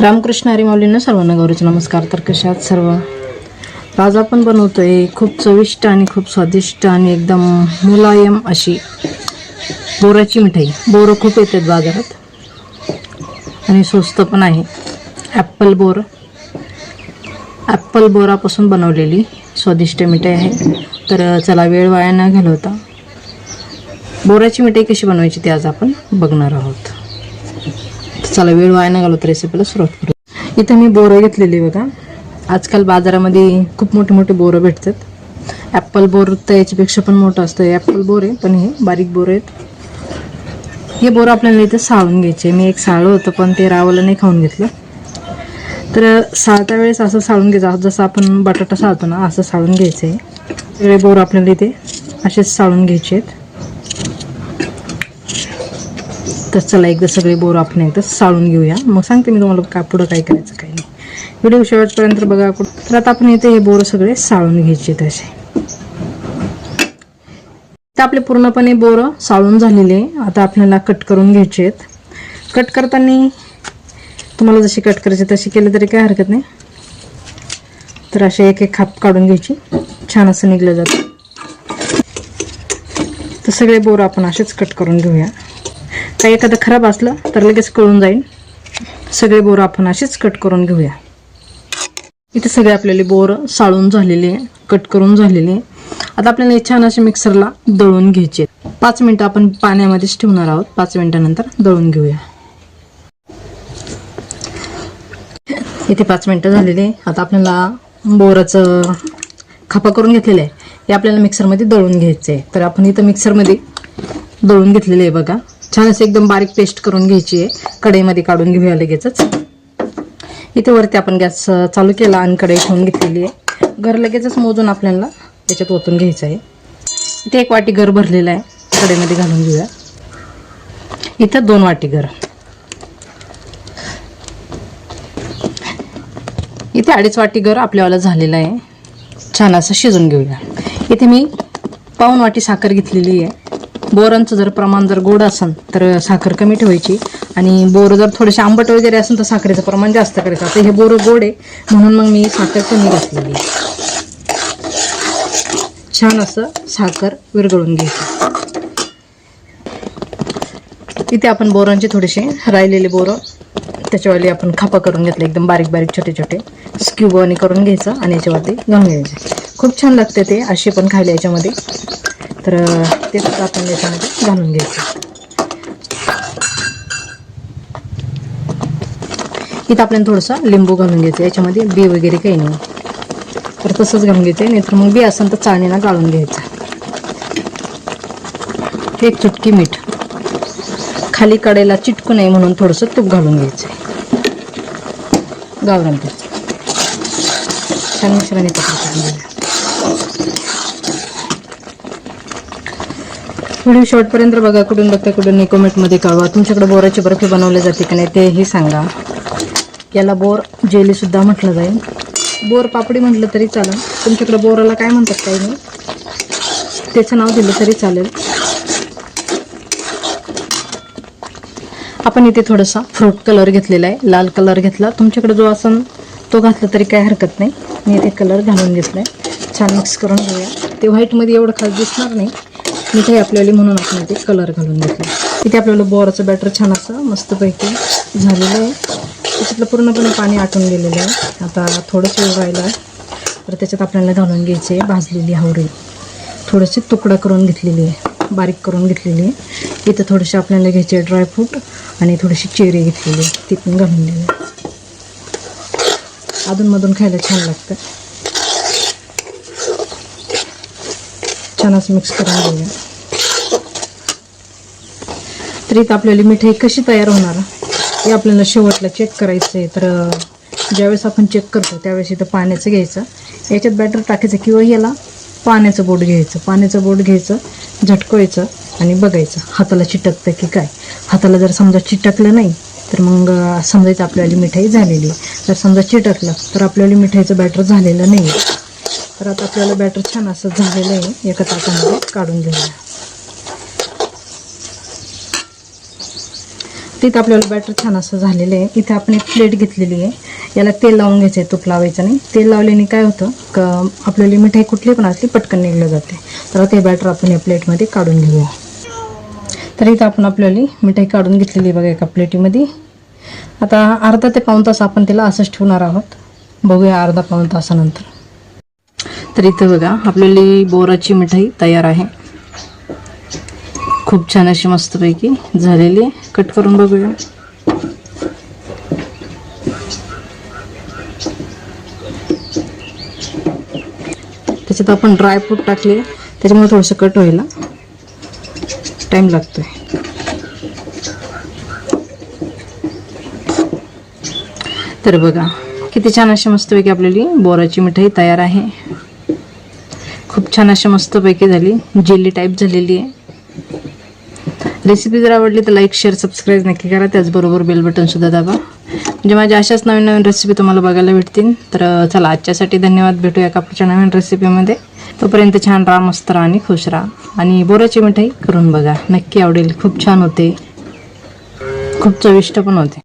रामकृष्ण हरी सर्वांना गौरीचे नमस्कार. तर कशा सर्व? आज आपण बनवतोय खूप चविष्ट आणि खूप स्वादिष्ट आणि एकदम मुलायम अशी बोराची मिठाई. बोरं खूप येतात बाजारात. आणि स्वस्त पण आहे. Apple bore. ॲप्पल बोरापासून बनवलेली स्वादिष्ट मिठाई आहे. तर चला वेळ वाया न घालवता. बोराची मिठाई कशी बनवायची ते आज आपण बघणार आहोत. चला वेळ वाया न घालवत रेसिपीला सुरुवात करू इथं मी बोरं घेतलेली बघा. आजकाल बाजारामध्ये खूप मोठे मोठे बोरं भेटतात. ॲप्पल बोर तर याच्यापेक्षा पण मोठं असतं. ॲप्पल बोर आहे पण हे बारीक बोरं आहेत. हे बोरं आपल्याला इथं साळून घ्यायचे. मी एक साळं होतं पण ते रावलं नाही खाऊन घेतलं. तर साळत्या वेळेस असं साळून घ्यायचं. जसं आपण बटाटा साळतो ना असं साळून घ्यायचं आहे सगळे बोरं आपल्याला इथे असेच साळून घ्यायचे आहेत तर चला एकदा सगळे बोर आपण एकदा साळून घेऊया. मग सांगते मी तुम्हाला काय पुढं काय करायचं काय नाही. व्हिडिओ शेवटपर्यंत बघा तर आता आपण इथे हे बोर सगळे साळून घ्यायचे तसे तर आपले पूर्णपणे बोरं साळून झालेले आता आपल्याला कट करून घ्यायचे आहेत. कट करताना तुम्हाला जशी कट करायची तशी केलं तरी काय हरकत नाही. तर असे एक एक खाप काढून घ्यायची. छान असं निघलं जातं. तर सगळे बोरं आपण असेच कट करून घेऊया. काही एखादं खराब असलं तर लगेच कळून जाईल. सगळे बोरं आपण असेच कट करून घेऊया. इथे सगळे आपल्याले बोरं साळून झालेले कट करून झालेले. आता आपल्याला हे छान असे मिक्सरला दळून घ्यायचे आहेत. पाच मिनटं आपण पाण्यामध्येच ठेवणार आहोत. पाच मिनिटानंतर दळून घेऊया. इथे पाच मिनटं झालेले. आता आपल्याला बोराचं खपा करून घेतलेलं आहे. हे आपल्याला मिक्सरमध्ये दळून घ्यायचं आहे तर आपण इथं मिक्सरमध्ये दळून घेतलेले आहे बघा. छान असं एकदम बारीक पेस्ट करून घ्यायची आहे. कढईमध्ये काढून घेऊया लगेचच. इथे वरती आपण गॅस चालू केला आणि कढई ठेवून घेतलेली आहे. घर लगेचच मोजून आपल्याला त्याच्यात ओतून घ्यायचं आहे. इथे एक वाटी घर भरलेलं आहे. कढईमध्ये घालून घेऊया. इथं दोन वाटी घर. इथे अडीच वाटी घर आपल्यावाला झालेलं आहे. छान असं शिजून घेऊया. इथे मी पाऊन वाटी साखर घेतलेली आहे. बोरांचं जर प्रमाण जर गोड असेल तर साखर कमी ठेवायची. आणि बोर जर थोडेसे आंबट वगैरे असेल तर साखरेचं प्रमाण जास्त करायचं. आता हे बोरं गोड आहे म्हणून मग मी साखर कमी घातलेली छान असं साखर विरघळून घ्यायची. इथे आपण बोरांचे थोडेसे राहिलेले बोरं त्याच्यावरती आपण खापा करून घेतले एकदम बारीक बारीक छोटे छोटे. स्क्यूब आणि करून घ्यायचं आणि याच्यावरती घालून घ्यायचे. खूप छान लागते ते असे पण खायला याच्यामध्ये. तर ते सुद्धा आपण याच्यामध्ये घालून घ्यायचं. इथं आपल्याला थोडंसं लिंबू घालून घ्यायचं याच्यामध्ये बी वगैरे काही नाही. तर तसंच घालून घ्यायचं नाही तर मग बी असेल तर चाळणीला गाळून घ्यायचं. एक चुटकी मीठ. खाली कडेला चिटकू नये म्हणून थोडंसं तूप घालून घ्यायचं गावरान तूप. छान मिश्राने व्हिडिओ शॉर्टपर्यंत बघा कुठून बघता कुठून नाही कमेंटमध्ये कळवा. तुमच्याकडे बोराची बर्फी बनवली जाते की नाही तेही सांगा. याला बोर जेलीसुद्धा म्हटलं जाईल. बोर पापडी म्हटलं तरी चालेल. तुमच्याकडे बोराला काय म्हणतात काही नाही त्याचं नाव दिलं तरी चालेल. आपण इथे थोडासा फ्रूट कलर घेतलेला आहे. लाल कलर घेतला. तुमच्याकडे जो असन तो घातला तरी काय हरकत नाही. मी इथे कलर घालून घेतलाय. छान मिक्स करून घेऊया. ते व्हाईटमध्ये एवढं खास दिसणार नाही. मिठाई आपल्याला म्हणून आपण इथे कलर घालून घेतला. इथे आपल्याला बोराचं बॅटर छान असं मस्तपैकी झालेलं आहे. त्याच्यातलं पूर्णपणे पाणी आटून गेलेलं आहे. आता थोडंसं वेळ आहे. तर त्याच्यात आपल्याला घालून घ्यायचे भाजलेली हावरी थोडेसे तुकडा करून घेतलेली आहे. बारीक करून घेतलेली आहे. इथं थोडेसे आपल्याला घ्यायचे ड्रायफ्रूट आणि थोडीशी चेरी घेतलेली आहे. ती पण घालून दिली अधूनमधून खायला छान लागतं. छान असं मिक्स करून घेऊया. तर आपल्याला मिठाई कशी तयार होणार हे आपल्याला शेवटला चेक करायचं आहे तर ज्यावेळेस आपण चेक करतो त्यावेळेस इथं पाण्याचं घ्यायचं. याच्यात बॅटर टाकायचं किंवा याला पाण्याचं बोट घ्यायचं. पाण्याचं बोट घ्यायचं झटकवायचं आणि बघायचं हाताला चिटकतं की काय. हाताला जर समजा चिटकलं नाही तर मग समजायचं आपल्याला मिठाई झालेली आहे. जर समजा चिटकलं तर आपल्याला मिठाईचं बॅटर झालेलं नाही आहे तर आता आपल्याला बॅटर छान असं झालेलं आहे. एका ताटामध्ये काढून घेऊया. तिथं आपल्याला बॅटर छान असं झालेलं आहे. इथे आपण एक प्लेट घेतलेली आहे. याला तेल लावून घ्यायचं आहे तूप लावायचं नाही. तेल लावल्याने काय होतं? क आपल्याला मिठाई कुठली पण असली पटकन निघलं जाते. तर ते बॅटर आपण या प्लेटमध्ये काढून घेऊया. तर इथं आपण आपल्याला मिठाई काढून घेतलेली आहे बघा एका प्लेटीमध्ये आता अर्धा ते पाऊण तास आपण त्याला असंच ठेवणार आहोत. बघूया अर्धा पाऊण तासानंतर. तर इथं बघा आपल्याली बोराची मिठाई तयार आहे. खूप छान अशी मस्तपैकी झालेली आहे. कट करून बघूया. त्याच्यात आपण ड्रायफ्रूट टाकले. त्याच्यामुळे थोडंसं कट व्हायला टाईम लागतोय. तर बघा किती छान अशी मस्तपैकी आपल्याली बोराची मिठाई तयार आहे. खूप छान अशी मस्तपैकी झाली. जेली टाईप झालेली आहे. रेसिपी जर आवडली तर लाईक शेअर सबस्क्राईब नक्की करा. त्याचबरोबर बेल बटनसुद्धा दाबा. म्हणजे माझ्या अशाच नवीन नवीन रेसिपी तुम्हाला बघायला भेटतील. तर चला आजच्यासाठी धन्यवाद. भेटूया एका पुढच्या नवीन रेसिपीमध्ये तोपर्यंत छान राहा मस्त राहा आणि खुश राहा. आणि बोराची मिठाई करून बघा. नक्की आवडेल. खूप छान होते. खूप चविष्ट पण होते.